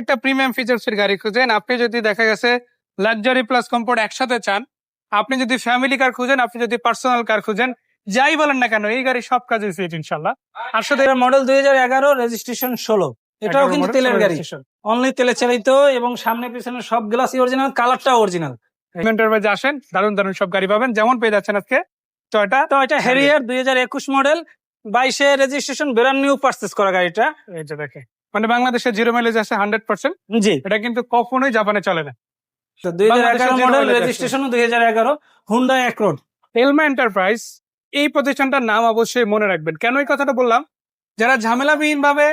একটা প্রিমিয়াম ফিচার্সের গাড়ি খুঁজেন। আপনি যদি দেখা গেছে লাক্সারি প্লাস কমফোর্ট একসাথে চান আপনি যদি ফ্যামিলি কার খুঁজেন আপনি যদি পার্সোনাল কার খুঁজেন যাই বলেন না কেন এই গাড়ি সব কাজে ফিট ইনশাল্লাহ আর এটা মডেল দুই হাজার এগারো রেজিস্ট্রেশন ষোলো। এটাও কিন্তু তেলের গাড়ি। অনলি তেলে চালিত এবং সামনে পিছনে সব গ্লাসই অরিজিনাল কালারটাও অরিজিনাল ইভেন্টের মাঝে আসেন দারুণ দারুণ সব গাড়ি পাবেন। যেমন পেয়ে যাচ্ছেন আজকে টয়টা তো এটা হ্যারিয়ার দুই হাজার একুশ মডেল বাইশে রেজিস্ট্রেশন ব্র্যান্ড নিউ পারচেস করা গাড়িটা। যে দেখে মানে বাংলাদেশে জিরো মাইলেজ আছে হান্ড্রেড পার্সেন্ট জি। এটা কিন্তু কখনোই জাপানে চলে না। তো দুই হাজার এগারো মডেল zero দুই হাজার এগারো হুন্ডা অ্যাক্রোড এলমা এন্টারপ্রাইজ এই প্রতিষ্ঠানটার নাম অবশ্যই মনে রাখবেন। কেন এই কথাটা বললাম? যারা ঝামেলাবিহীন ভাবে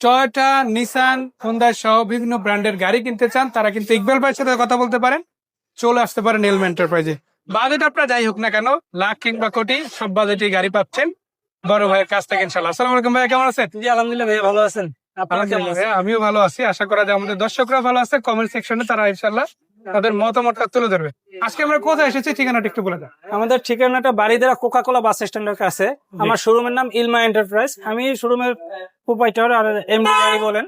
টয়োটা নিসান হুন্ডা সহ বিভিন্ন ব্র্যান্ডের গাড়ি কিনতে চান তারা কিন্তু ইকবাল ভাইয়ের সাথে কথা বলতে পারেন। চলে আসতে পারেন এলমা এন্টারপ্রাইজে বাজেট আপনার যাই হোক না কেন লাখ কিংবা কোটি সব বাজেটে গাড়ি পাচ্ছেন। বড় ভাইয়ের কাছ থেকে ইনশাল্লাহ আসসালামু আলাইকুম ভাইয়া কেমন আছেন? জি আলহামদুলিল্লাহ ভাই ভালো আছেন। আমিও ভালো আছি। আশা করা যায় আমাদের দর্শকরা ভালো আছে। কমেন্ট সেকশনে তারা ইনশাল্লাহ তাদের মতামতটা তুলে ধরবে। আজকে আমরা কোথায় এসেছি ঠিকানাটা একটু বলে দাও। আমাদের ঠিকানাটা বাড়িদারা কোকা কোলা বাস স্ট্যান্ডের কাছে। আমার শোরুমের নাম ইলমা এন্টারপ্রাইজ আমি শোরুমের প্রোপাইটার আর এমডি বলেন।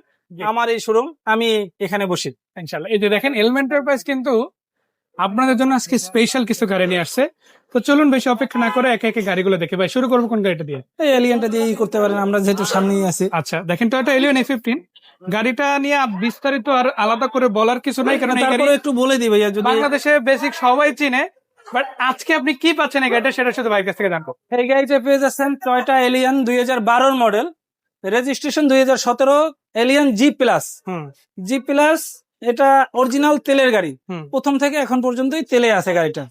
আমার এই শোরুম আমি এখানে বসি ইনশাল্লাহ এই যে দেখেন এলম এন্টারপ্রাইজ কিন্তু আপনাদের জন্য আজকে স্পেশাল কিছু গাড়ি নিয়ে আসছে। তো চলুন বেশি অপেক্ষা না করে একে একে গাড়িগুলো দেখে। ভাই শুরু করব কোন গাড়িটা দিয়ে? এই এলিয়ানটা দিয়ে করতে পারেন আমরা যেহেতু সামনেই আছি। আচ্ছা দেখেন তো এটা এলিয়ন এ ফিফটিন গাড়িটা নিয়ে বিস্তারিত আর আলাদা করে বলার কিছু নাই কারণ তারপরে একটু বলে যদি বাংলাদেশে বেসিক সবাই চিনে বাট আজকে আপনি কি পাচ্ছেন এই গাড়িটা সেটা শুধু কাছ থেকে জানব। এই গাড়িটা পেয়ে যাচ্ছেন টয়টা এলিয়ান দুই হাজার বারোর মডেল রেজিস্ট্রেশন দুই হাজার সতেরো এলিয়ান জি প্লাস হুম। জি প্লাস এটা অরিজিনাল তেলের গাড়ি। প্রথম থেকে এখন পর্যন্তই তেলে আছে গাড়িটা।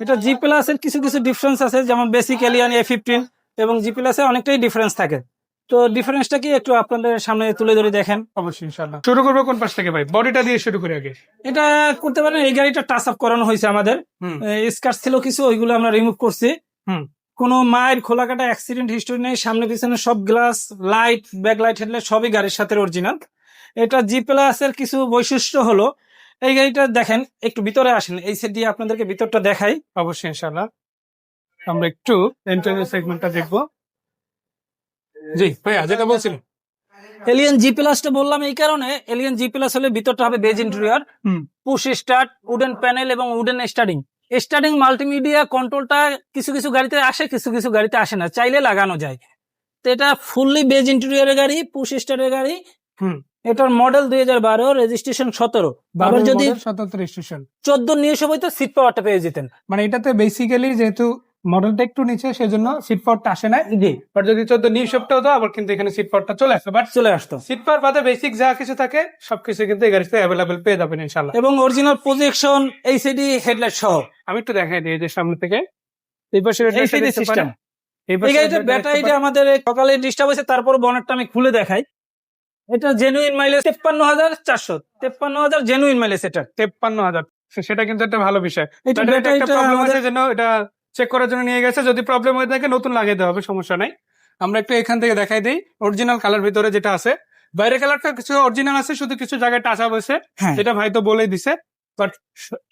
এটা জি প্লাস এর কিছু কিছু ডিফারেন্স আছে যেমন বেসিক এলিয়ান এ ফিফটিন এবং জি প্লাসে অনেকটাই ডিফারেন্স থাকে। তো ডিফারেন্সটা কি একটু আপনাদের সামনে তুলে ধরে দেখেন? অবশ্যই ইনশাল্লাহ শুরু করব কোন পাশ থেকে ভাই? বডিটা দিয়ে শুরু করি আগে। এটা করতে পারেন এই গাড়িটা টাচ আপ করানো হয়েছে আমাদের। হুম। স্কার্ট ছিল কিছু ওইগুলো আমরা রিমুভ করছি। কোনো মায়ের খোলা কাটা অ্যাক্সিডেন্ট হিস্টোরি নেই সামনে পিছনে সব glass light back light headlight সবই গাড়ির সাথে অরিজিনাল এটা জি প্লাসের কিছু বৈশিষ্ট্য হলো এই গাড়িটা দেখেন একটু ভিতরে আসেন এই সেট দিয়ে আপনাদেরকে ভিতরটা দেখাই অবশ্যই ইনশাল্লাহ আমরা একটু ইন্টারভিউ সেগমেন্টটা দেখব। জি ভাইয়া যেটা বলছিলেন। এলিয়ান জি প্লাসটা বললাম এই কারণে এলিয়ান জি প্লাস হলে ভিতরটা হবে বেজ ইন্টেরিয়র হুম। পুশ স্টার্ট উডেন প্যানেল এবং উডেন স্টার্টিং স্টার্টিং মাল্টিমিডিয়া কন্ট্রোলটা কিছু কিছু গাড়িতে আসে কিছু কিছু গাড়িতে আসে না চাইলে লাগানো যায়। তো এটা ফুললি বেজ ইন্টেরিয়রের গাড়ি পুশ স্টার্টের গাড়ি। হুম। এটার মডেল দুই হাজার বারো রেজিস্ট্রেশন সতেরো। আবার যদি সতত্র স্টেশন চোদ্দ নিয়ে এসে হইতো সিট পাওয়ারটা পেয়ে যেতেন। মানে এটাতে বেসিক্যালি যেহেতু মডেলটা একটু নিচে সেজন্য সিট পাওয়ারটা আসে না জি। বাট যদি চোদ্দ নিউ শেপটা হতো আবার কিন্তু এখানে সিট পাওয়ারটা চলে আসে। বাট চলে আসতো। সিট পাওয়ার বাদে বেসিক যা কিছু থাকে সবকিছু কিন্তু এই গাড়িতে অ্যাভেলেবেল পেয়ে যাবেন ইনশাল্লাহ এবং অরিজিনাল প্রজেকশন এইচডি হেডলাইট সহ। আমি একটু দেখাই দিই যে সামনে থেকে। এই পাশে LCD system। এই এই ব্যাটারিটা আমাদের সকালে ডিস্টার্ব হয়েছে তারপর বনেটটা আমি খুলে দেখাই। এটা জেনুইন মাইলেজ তেপ্পান্ন হাজার চারশো। তেপ্পান্ন হাজার জেনুইন মাইলেজ এটা। তেপ্পান্ন হাজার। সেটা কিন্তু একটা ভালো বিষয়। এটা একটা প্রবলেম আছে জন্য এটা চেক করার জন্য নিয়ে গেছে। যদি প্রবলেম হয়ে থাকে নতুন লাগিয়ে দেওয়া হবে সমস্যা নাই। আমরা একটু এখান থেকে দেখাই দিই। অরিজিনাল কালার ভিতরে যেটা আছে। বাইরে কালারটা কিছু অরিজিনাল আছে শুধু কিছু জায়গায় টাচ আপ হয়েছে। হ্যাঁ। যেটা ভাই তো বলেই দিছে। বাট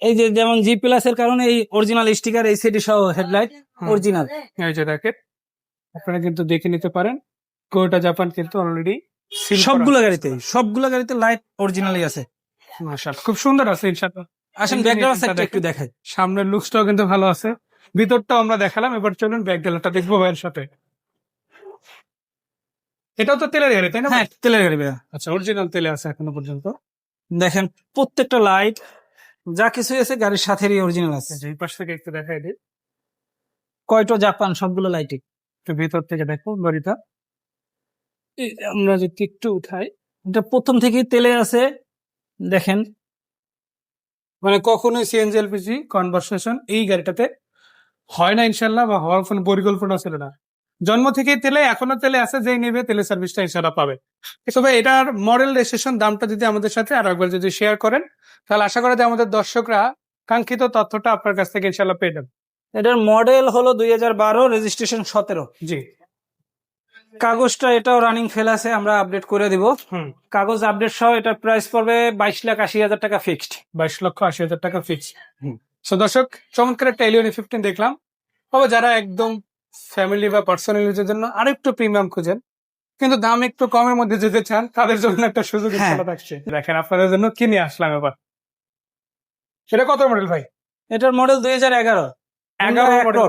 এই যে যেমন জি প্লাস এর কারণে এই অরিজিনাল স্টিকার এই সিডি সহ হেডলাইট অরিজিনাল এই যে দেখেন আপনারা কিন্তু দেখে নিতে পারেন। কোটা জাপান কিন্তু অলরেডি সবগুলো গাড়িতে সবগুলো গাড়িতে লাইট অরিজিনালই আছে। খুব সুন্দর আছে ইনশাআল্লাহ আসেন এই ব্যাকগ্রাউন্ড সাইডটা একটু দেখাই। সামনের লুকসটাও কিন্তু ভালো আছে। ভিতরটাও আমরা দেখালাম এবার চলুন ব্যাক ডেলারটা দেখব ভাইয়ের সাথে। এটাও তো তেলের গাড়ি তাই না হ্যাঁ তেলের গাড়ি ভাইয়া। আচ্ছা অরিজিনাল তেলে আছে এখনও পর্যন্ত। দেখেন প্রত্যেকটা লাইট যা কিছু আছে গাড়ির সাথেরই অরিজিনাল আছে। এই পাশ থেকে একটু দেখাই দিই। কয়টো জাপান সবগুলো লাইটই একটু ভিতর থেকে দেখো গাড়িটা। আমরা যদি একটু উঠাই এটা প্রথম থেকেই তেলে আছে দেখেন। মানে কখনোই সিএনজি এলপিজি কনভার্সেশন এই গাড়িটাতে হয় না ইনশাল্লাহ বা হওয়ার কোনো পরিকল্পনা ছিল না। জন্ম থেকেই তেলে এখনও তেলে আছে যেই নেবে তেলে সার্ভিসটা ইনশাল্লাহ পাবে। তবে এটার মডেল রেজিস্ট্রেশন দামটা যদি আমাদের সাথে আরও একবার যদি শেয়ার করেন তাহলে আশা করা যায় আমাদের দর্শকরা কাঙ্ক্ষিত তথ্যটা আপনার কাছ থেকে ইনশাল্লাহ পেয়ে যাবে। এটার মডেল হলো দুই হাজার বারো রেজিস্ট্রেশন সতেরো। জি। কাগজটা এটাও রানিং ফেল আছে আমরা আপডেট করে দিব। হুম। কাগজ আপডেট সহ এটার প্রাইস পড়বে বাইশ লাখ আশি হাজার টাকা ফিক্সড বাইশ লক্ষ আশি হাজার টাকা ফিক্সড সো দর্শক চমৎকার একটা এলিয়ন ফিফটিন দেখলাম। তবে যারা একদম ফ্যামিলি বা পার্সোনাল ইউজের জন্য আরেকটু প্রিমিয়াম খুঁজেন কিন্তু দাম একটু কমের মধ্যে যেতে চান তাদের জন্য একটা সুযোগ হ্যাঁ। থাকছে। দেখেন আপনাদের জন্য কি নিয়ে আসলাম এবার? সেটা কত মডেল ভাই? এটার মডেল দুই হাজার এগারো। এগারো মডেল।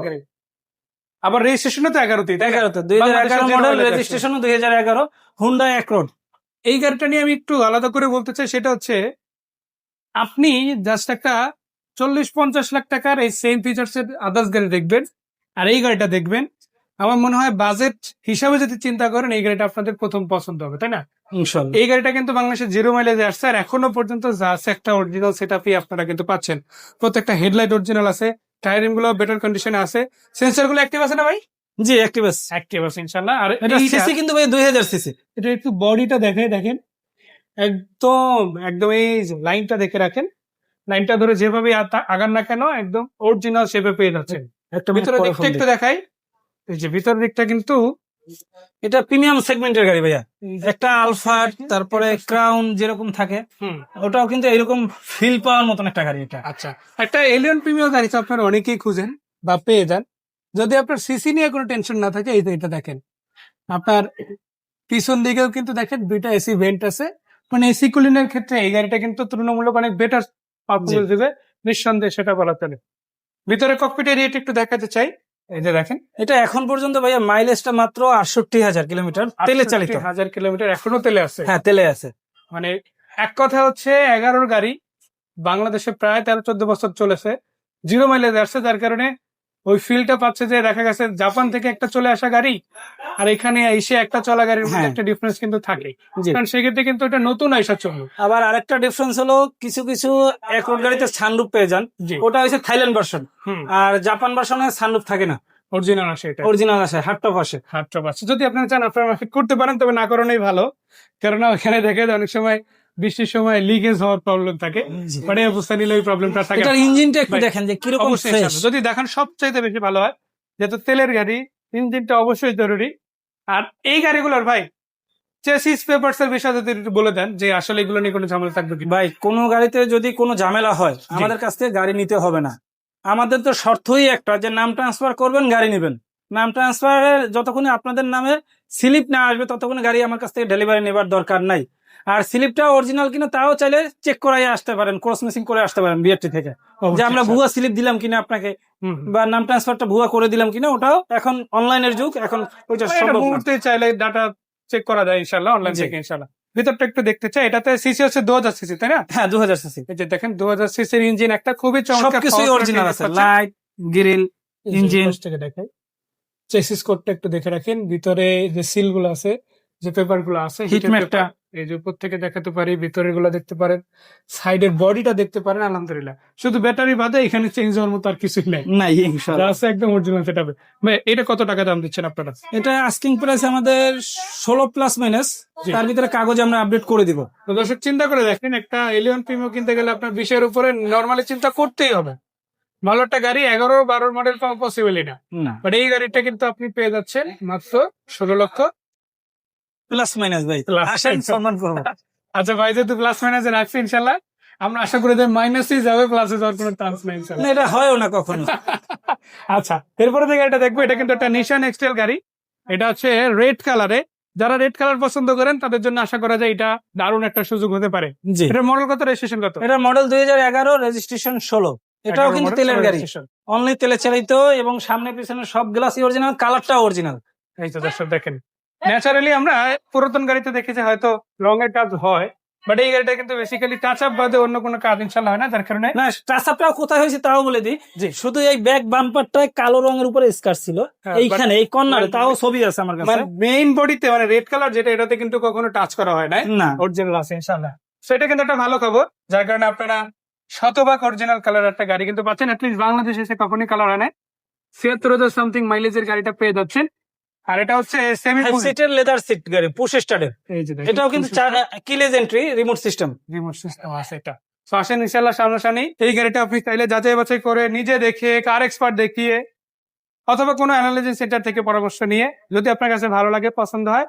আবার রেজিস্ট্রেশনও তো এগারোতে এগারোতে দুই হাজার এগারো মডেল mileage রেজিস্ট্রেশন। দুই হাজার এগারো হুন্ডা অ্যাক্রোড এই গাড়িটা নিয়ে আমি একটু আলাদা করে বলতে চাই সেটা হচ্ছে আপনি জাস্ট একটা চল্লিশ পঞ্চাশ লাখ টাকার এই সেম ফিচার্স এর আদার্স গাড়ি দেখবেন আর এই গাড়িটা দেখবেন। আমার মনে হয় বাজেট হিসাবে যদি চিন্তা করেন এই গাড়িটা আপনাদের প্রথম পছন্দ হবে তাই না? এই গাড়িটা কিন্তু বাংলাদেশের জিরো মাইলেজে আসছে আর এখনও পর্যন্ত যা আছে একটা অরিজিনাল সেট আপনারা কিন্তু পাচ্ছেন। প্রত্যেকটা হেডলাইট অরিজিনাল আছে টায়ারিংগুলো বেটার কন্ডিশনে আছে। সেন্সরগুলো অ্যাক্টিভ আছে না ভাই? জি অ্যাক্টিভ আছে। ইনশাল্লাহ আর এটা সিসি কিন্তু ভাই দুই হাজার সিসি এটা একটু বডিটা দেখে দেখেন। একদম একদম এই লাইনটা দেখে রাখেন। লাইনটা ধরে যেভাবে আগান না কেন একদম অরিজিনাল শেপে পেয়ে যাচ্ছেন। একটা ভিতরে দিকটা একটু দেখাই। এই যে ভিতরের দিকটা কিন্তু এটা প্রিমিয়াম সেগমেন্টের গাড়ি ভাইয়া। একটা আলফা তারপরে ক্রাউন যেরকম থাকে ওটাও কিন্তু এরকম ফিল পাওয়ার মতন একটা গাড়ি এটা। আচ্ছা একটা এলিয়ন প্রিমিয়াম গাড়ি তো আপনারা অনেকেই খুঁজেন বা পেয়ে যান। যদি আপনার সিসি নিয়ে কোনো টেনশন না থাকে এই যে এটা দেখেন। আপনার পিছন দিকেও কিন্তু দেখেন দুইটা এসি ভেন্ট আছে। মানে এসি কুলিনের ক্ষেত্রে এই গাড়িটা কিন্তু তুলনামূলক অনেক বেটার পারফরমেন্স দেবে। নিঃসন্দেহে সেটা বলা চলে। ভিতরে ককপিট এরিয়াটা একটু দেখাতে চাই। এই যে দেখেন এটা এখন পর্যন্ত ভাইয়া মাইলেজটা মাত্র আটষট্টি হাজার কিলোমিটার তেলে চালিত। হাজার কিলোমিটার এখনও তেলে আছে। হ্যাঁ তেলে আছে। মানে এক কথা হচ্ছে এগারোর গাড়ি বাংলাদেশে প্রায় তেরো চোদ্দ বছর চলেছে। জিরো মাইলেজ আসছে যার কারণে ওই ফিলটা পাচ্ছে যে দেখা গেছে জাপান থেকে একটা চলে আসা গাড়ি আর এখানে এসে একটা চলা গাড়ির মধ্যে হ্যাঁ। একটা ডিফারেন্স কিন্তু থাকে। কারণ সেক্ষেত্রে কিন্তু এটা নতুন আইসা চলল আবার আরেকটা ডিফারেন্স হলো কিছু কিছু একরোড গাড়িতে সানরুপ পেয়ে যান। ওটা হচ্ছে থাইল্যান্ড ভার্সন আর জাপান ভার্সনে সানরুপ থাকে না। অরিজিনাল আসে এটা। অরিজিনাল আসে হাটটপ আসে। হাত টপ আছে যদি আপনারা চান আপনারা করতে পারেন তবে না করানোই ভালো। কেননা ওখানে দেখে অনেক সময় বৃষ্টির সময় লিকেজ হওয়ার প্রবলেম থাকে। মানে অবস্থা নিলে ওই প্রবলেমটা থাকে। এটার ইঞ্জিনটা একটু দেখেন যে কীরকম। যদি দেখেন সবচাইতে বেশি ভালো হয় যেহেতু তেলের গাড়ি ইঞ্জিনটা অবশ্যই জরুরি। আর এই গাড়িগুলোর ভাই চেসিস পেপারস এর বিষয়ে যদি একটু বলে দেন যে আসলে এগুলো নিয়ে কোনো ঝামেলা থাকবে কি ভাই কোনো গাড়িতে যদি কোনো ঝামেলা হয় আমাদের কাছ থেকে গাড়ি নিতে হবে না। আমাদের তো শর্তই একটা যে নাম ট্রান্সফার করবেন গাড়ি নেবেন। নাম ট্রান্সফারের যতক্ষণ আপনাদের নামে স্লিপ না আসবে ততক্ষণ গাড়ি আমার কাছ থেকে ডেলিভারি নেবার দরকার নাই। আর স্লিপটা অরিজিনাল কিনা তাও চাইলে চেক করাই আসতে পারেন ক্রস মেসিং করে আসতে পারেন বিআরটি থেকে। যে আমরা ভুয়া স্লিপ দিলাম কিনা আপনাকে। বা নাম ট্রান্সফারটা ভুয়া করে দিলাম কিনা ওটাও এখন অনলাইনের যুগ এখন ওইটা সম্ভব মুহূর্তে চাইলে ডাটা চেক করা যায় ইনশাল্লাহ অনলাইন। থেকে ইনশাল্লাহ ভিতরটা একটু দেখতে চাই এটাতে সিসি হচ্ছে দু হাজার সিসি তাই না? হ্যাঁ দু হাজার সিসি যে দেখেন দু হাজার সিসির ইঞ্জিন একটা খুবই চমৎকার সবকিছুই অরিজিনাল আছে লাইট গ্রিল ইঞ্জিন থেকে দেখাই চেসিস কোডটা একটু দেখে রাখেন ভিতরে যে সিলগুলো আছে যে পেপারগুলো আছে Heat এই যে উপর থেকে দেখাতে পারি ভিতরেরগুলা দেখতে পারেন সাইডের বডিটা দেখতে পারেন আলহামদুলিল্লাহ। শুধু ব্যাটারি বাদে এখানে চেঞ্জ হওয়ার মতো আর কিছুই নাই। নাই ইনশাআল্লাহ আছে একদম অরিজিনাল সেটা ভাই এটা কত টাকা দাম দিচ্ছেন আপনারা? এটা আস্কিং প্রাইস আমাদের ষোলো প্লাস মাইনাস তার ভিতরে কাগজ আমরা আপডেট করে দিব। তো দর্শক চিন্তা করে দেখেন একটা এলিয়ন প্রিমিও কিনতে গেলে আপনার বিশের উপরে নর্মালি চিন্তা করতেই হবে। ভালো একটা গাড়ি এগারো বারোর মডেল পাওয়া পসিবলই না। না। বাট এই গাড়িটা কিন্তু আপনি পেয়ে যাচ্ছেন মাত্র ষোলো লক্ষ প্লাস মাইনাস ভাই। আসেন সম্মান করব। আচ্ছা ভাই যেহেতু প্লাস মাইনাসে রাখছি ইনশাল্লাহ আমরা আশা করি যে মাইনাসই যাবে প্লাসে যাওয়ার কোনো চান্স নাই না এটা হয়ও না কখনো। আচ্ছা এরপরে যে গাড়িটা দেখব এটা কিন্তু একটা নিশান এক্সটেল গাড়ি। এটা হচ্ছে রেড কালারে যারা রেড কালার পছন্দ করেন তাদের জন্য আশা করা যায় এটা দারুণ একটা সুযোগ হতে পারে। জি। এটার মডেল কত রেজিস্ট্রেশন কত? এটা মডেল দুই হাজার এগারো রেজিস্ট্রেশন ষোলো। এটাও কিন্তু তেলের 16 গাড়ি। অনলি তেলে চালিত এবং সামনে পিছনে সব গ্লাসই অরিজিনাল কালারটা অরিজিনাল এই তো দর্শক দেখেন। ন্যাচারালি আমরা পুরাতন গাড়িতে দেখেছি হয়তো রং এর কাজ হয় বাট এই গাড়িটা কিন্তু বেসিক্যালি টাচ আপ বাদে অন্য কোনো কাজ ইনশাল্লাহ হয় না যার কারণে না টাচ টাচাপটাও কোথায় হয়েছে তাও বলে দিই। যে শুধু এই ব্যাক বাম্পারটায় কালো রঙের উপরে স্কার ছিল হ্যাঁ, এইখানে এই কর্নারে তাও ছবি আছে আমার কাছে। মানে মেইন বডিতে মানে রেড কালার যেটা এটাতে কিন্তু কখনো টাচ করা হয় না না। অরিজিনাল আছে ইনশাল্লাহ। সেটা কিন্তু একটা ভালো খবর যার কারণে আপনারা শতভাগ অরিজিনাল কালার একটা গাড়ি কিন্তু পাচ্ছেন অ্যাটলিস্ট বাংলাদেশে এসে কখনই কালার হয় না ছিয়াত্তর হাজার সামথিং মাইলেজের গাড়িটা পেয়ে যাচ্ছেন। আর এটা হচ্ছে সেমি সিটের লেদার সিট গাড়ি পুশ স্টার্টের এই যে দেখেন, এটাও কিন্তু keyless entry remote system remote system আছে এটা। তো আসেন ইনশাল্লাহ সামনাসামনি। এই গাড়িটা আপনি চাইলে যাচাই বাছাই করে নিজে দেখে কার এক্সপার্ট দেখিয়ে অথবা কোনো অ্যানালাইজিস সেন্টার থেকে পরামর্শ নিয়ে যদি আপনার কাছে ভালো লাগে পছন্দ হয়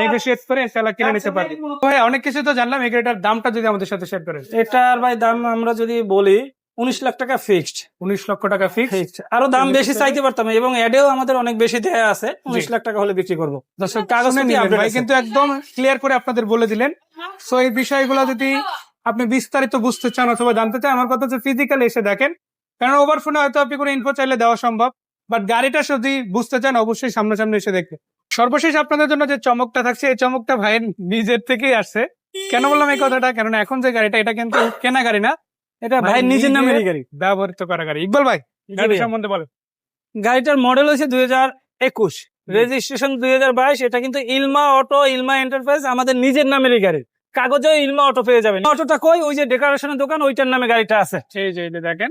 নেগোশিয়েট করে ইনশাল্লাহ কিনে নিতে পারবেন ভাই অনেক কিছু তো জানলাম এই গাড়িটার দামটা যদি আমাদের সাথে শেয়ার করেন। এটার ভাই দাম আমরা যদি বলি উনিশ লাখ টাকা ফিক্সড উনিশ লক্ষ টাকা ফিক্সড আরও দাম বেশি চাইতে পারতাম এবং অ্যাডেও আমাদের অনেক বেশি দেয়া আছে। উনিশ লাখ টাকা হলে বিক্রি করব। কাগজ কাগজ ভাই কিন্তু একদম ক্লিয়ার করে আপনাদের বলে দিলেন। সো এই বিষয়গুলো যদি আপনি বিস্তারিত বুঝতে চান অথবা জানতে চান আমার কথা হচ্ছে ফিজিক্যালি এসে দেখেন। কারণ ওভার ফোনে হয়তো আপনি কোনো ইনফো চাইলে দেওয়া সম্ভব বাট গাড়িটা যদি বুঝতে চান অবশ্যই সামনাসামনি এসে দেখবে সর্বশেষ আপনাদের জন্য যে চমকটা থাকছে এই চমকটা ভাইয়ের নিজের থেকেই আসছে। কেন বললাম এই কথাটা? কারণ এখন যে গাড়িটা এটা কিন্তু কেনা গাড়ি না। এটা ভাই নিজের গাড়ি। ব্যবহৃত করা গাড়ি। ইকবাল ভাই গাড়ি? সম্বন্ধে বলেন। গাড়িটার মডেল হয়েছে দুই হাজার একুশ। রেজিস্ট্রেশন দুই হাজার বাইশ এটা কিন্তু ইলমা অটো ইলমা এন্টারপ্রাইজ আমাদের নিজের নামেরই গাড়ি। কাগজেও ইলমা অটো পেয়ে যাবেন। অটোটা কই? ওই যে ডেকোরেশনের দোকান ওইটার নামে গাড়িটা আছে। সেই যে দেখেন।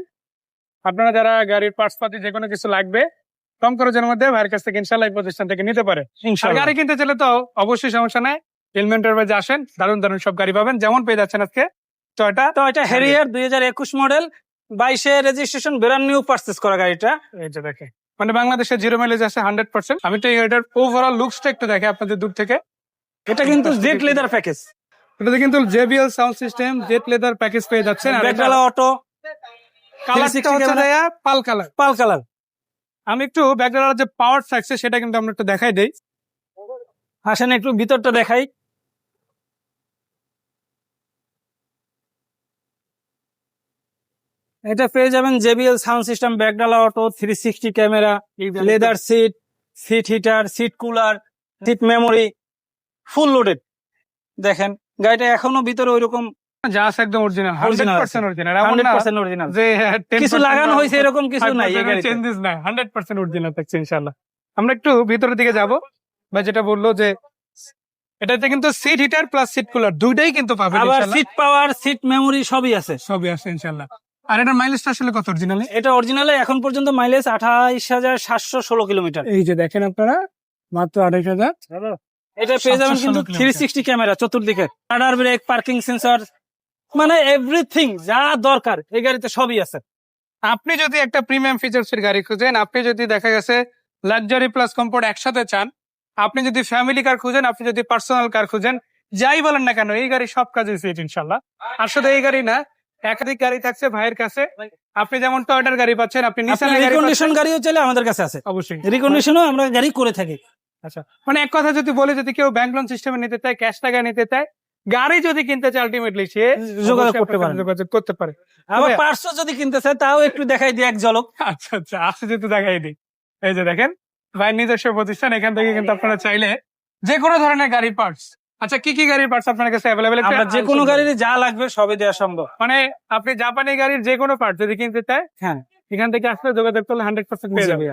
আপনারা যারা গাড়ির পার্টস পাতি যে কোনো কিছু লাগবে কম খরচের মধ্যে ভাইয়ের কাছ থেকে ইনশাল্লাহ এই প্রতিষ্ঠান থেকে নিতে পারে। গাড়ি কিনতে চাইলে তো অবশ্যই সমস্যা নাই। হেলমেটের বাজে আসেন দারুণ দারুণ সব গাড়ি পাবেন যেমন পেয়ে যাচ্ছেন আজকে। টয়টা তো এটা হেরিয়ার দুই হাজার একুশ মডেল বাইশে রেজিস্ট্রেশন ব্র্যান্ড নিউ পারচেস করা গাড়িটা। এই যে দেখে। মানে বাংলাদেশে জিরো মাইলেজ আছে হান্ড্রেড পার্সেন্ট আমি তো ওভারঅল লুকসটা একটু দেখে আপনাদের দূর থেকে। এটা কিন্তু জেড লেদার প্যাকেজ এটাতে কিন্তু জেবিএল সাউন্ড সিস্টেম জেট লেদার প্যাকেজ পেয়ে যাচ্ছেন। আর ব্যাকডালা অটো কালারটা হচ্ছে পাল কালার পাল কালার আমি একটু ব্যাকগ্রাউন্ডের যে পাওয়ার থাকছে সেটা কিন্তু আমরা একটু দেখাই দেই। আসেন একটু ভিতরটা দেখাই। এটা পেয়ে যাবেন JBL sound system ব্যাকডালা auto three sixty camera leather seat seat heater seat cooler seat memory full loaded. দেখেন গাড়িটা এখনও ভিতরে ওইরকম একদম অরিজিনাল অরিজিনাল অরিজিনাল যে হ্যাঁ, 10% কিছু লাগানো হয়েছে এরকম কিছু নাই এই গাড়িতে। চেঞ্জেস নাই অরিজিনাল থাকছে আমরা একটু ভিতরের দিকে যাব। বা যেটা বলল যে এটাতে কিন্তু seat heater plus seat cooler দুইটাই কিন্তু পাবেন আবার সিট পাওয়ার সিট মেমোরি সবই আছে। সবই আছে ইনশাল্লাহ আর এটার মাইলেজটা আসলে কত অরিজিনালি এটা অরিজিনালে এখন পর্যন্ত মাইলেজ আঠাইশ হাজার সাতশো ষোলো কিলোমিটার। এই যে দেখেন আপনারা মাত্র হাজার। এটা পেয়ে যাবেন কিন্তু থ্রি সিক্সটি ক্যামেরা চতুর্দিকে। রাডার ব্রেক পার্কিং সেন্সর মানে এভরিথিং যা দরকার এই গাড়িতে সবই আছে। আপনি যদি একটা প্রিমিয়াম ফিচার্স এর গাড়ি খুঁজেন আপনি যদি দেখা গেছে লাক্সারি প্লাস কমফোর্ট একসাথে চান আপনি যদি ফ্যামিলি কার খুঁজেন আপনি যদি পার্সোনাল কার খুঁজেন যাই বলেন না কেন এই গাড়ি সব কাজে ফিট ইনশাল্লাহ। আর শুধু এই গাড়ি না একাধিক গাড়ি থাকছে ভাইয়ের কাছে। আপনি যেমন টয়টার গাড়ি পাচ্ছেন আপনি নিসানের রিকন্ডিশন গাড়িও চাইলে আমাদের কাছে আছে। অবশ্যই। রিকন্ডিশনও আমরা গাড়ি করে থাকি। আচ্ছা মানে এক কথা যদি বলে যদি কেউ ব্যাংক লোন সিস্টেমে নিতে চায় ক্যাশ টাকা নিতে চায় গাড়ি যদি কিনতে চায় আলটিমেটলি সে যোগাযোগ করতে পারে। যোগাযোগ করতে পারে। আবার। পার্সও যদি কিনতে চায় তাও একটু দেখাই দিই এক ঝলক। আচ্ছা আচ্ছা আসে যেহেতু দেখাই দিই। এই যে দেখেন ভাই নিজস্ব প্রতিষ্ঠান এখান থেকে কিন্তু আপনারা চাইলে যে কোনো ধরনের গাড়ি পার্টস আচ্ছা কি কি গাড়ির পার্টস আপনার কাছে অ্যাভেলেবেল আমরা যে কোনো গাড়ির যা লাগবে সবই দেওয়া সম্ভব। মানে আপনি জাপানি গাড়ির যে কোনো পার্ট যদি কিনতে চায় হ্যাঁ। এখান থেকে আসলে যোগাযোগ করলে হান্ড্রেড পার্সেন্ট পেয়ে জি যাবে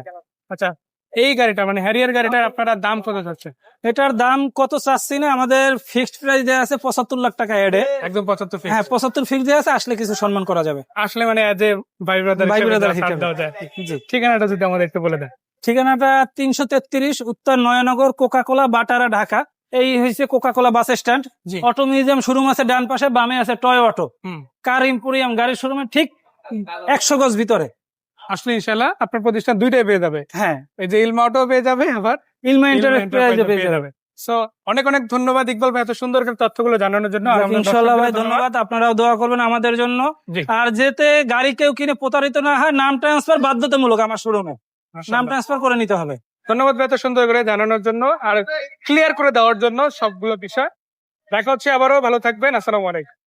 আচ্ছা এই গাড়িটা মানে হ্যারিয়ার গাড়িটার আপনারা দাম কত যাচ্ছে এটার দাম কত চাচ্ছি না আমাদের ফিক্সড প্রাইস দেওয়া আছে পঁচাত্তর লাখ টাকা এডে একদম পঁচাত্তর ফিক্স হ্যাঁ পঁচাত্তর ফিক্স দেওয়া আছে আসলে কিছু সম্মান করা যাবে। আসলে মানে এজ এ ভাই ব্রাদার ভাই জি। ঠিকানাটা যদি আমাদের একটু বলে দেন। ঠিকানাটা তিনশো তেত্রিশ উত্তর নয়নগর কোকাকোলা বাটারা ঢাকা এই হয়েছে Coca Cola bus stand. Auto museum showroom আছে ডান পাশে বামে আছে টয় অটো কার ইম্পোরিয়াম গাড়ির শোরুমে ঠিক একশো গজ ভিতরে। আসলে ইনশাল্লাহ আপনার প্রতিষ্ঠান দুইটাই পেয়ে যাবে। হ্যাঁ। এই যে ইলমা অটো পেয়ে যাবে আবার ইলমা পেয়ে পেয়ে যাবে। সো অনেক অনেক ধন্যবাদ ইকবাল ভাই এত সুন্দর করে তথ্যগুলো জানানোর জন্য। ইনশাল্লাহ ভাই ধন্যবাদ। আপনারাও দোয়া করবেন আমাদের জন্য। আর যেতে গাড়ি কেউ কিনে প্রতারিত না হয় নাম ট্রান্সফার বাধ্যতামূলক আমার শোরুমে। নাম ট্রান্সফার করে নিতে হবে। ধন্যবাদ ভাই এত সুন্দর করে জানানোর জন্য আর ক্লিয়ার করে দেওয়ার জন্য সবগুলো বিষয়। দেখা হচ্ছে আবারও, ভালো থাকবেন, আসসালামু আলাইকুম।